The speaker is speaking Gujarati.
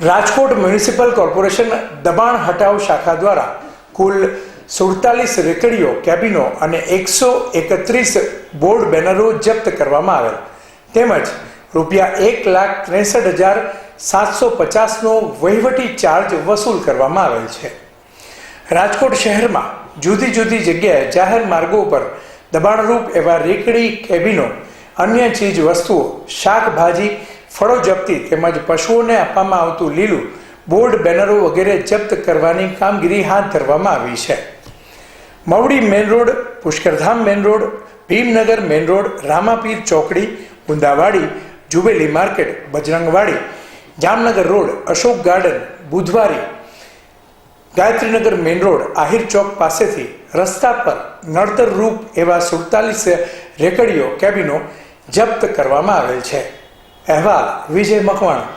રાજકોટ મ્યુનિસિપલ કોર્પોરેશન દબાણ હટાવ શાખા દ્વારા કુલ સુડતાલીસ રેકડીઓ, કેબિનો અને એકસો એકત્રીસ બોર્ડ બેનરો જપ્ત કરવામાં આવેલ. તેમજ રૂપિયા એક લાખ ત્રેસઠ હજાર સાતસો પચાસનો વહીવટી ચાર્જ વસૂલ કરવામાં આવેલ છે. રાજકોટ શહેરમાં જુદી જુદી જગ્યાએ જાહેર માર્ગો ઉપર દબાણરૂપ એવા રેકડી, કેબિનો, અન્ય ચીજ વસ્તુઓ શાકભાજી ફળો જપ્તી તેમજ પશુઓને આપવામાં આવતું લીલું, બોર્ડ, બેનરો વગેરે જપ્ત કરવાની કામગીરી હાથ ધરવામાં આવી છે. Mavdi main road, Pushkardham main road, Bhimnagar main road, Ramapir ચોકડી, Gundavadi, jubilee market, Bajrangwadi, Jamnagar road, Ashok garden, Budhwari, Gayatrinagar main road, Ahir ચોક પાસેથી રસ્તા પર નડતર રૂપ એવા સુડતાલીસ રેકડીઓ, કેબિનો જપ્ત કરવામાં આવેલ છે. અહેવાલ વિજય મકવાણા.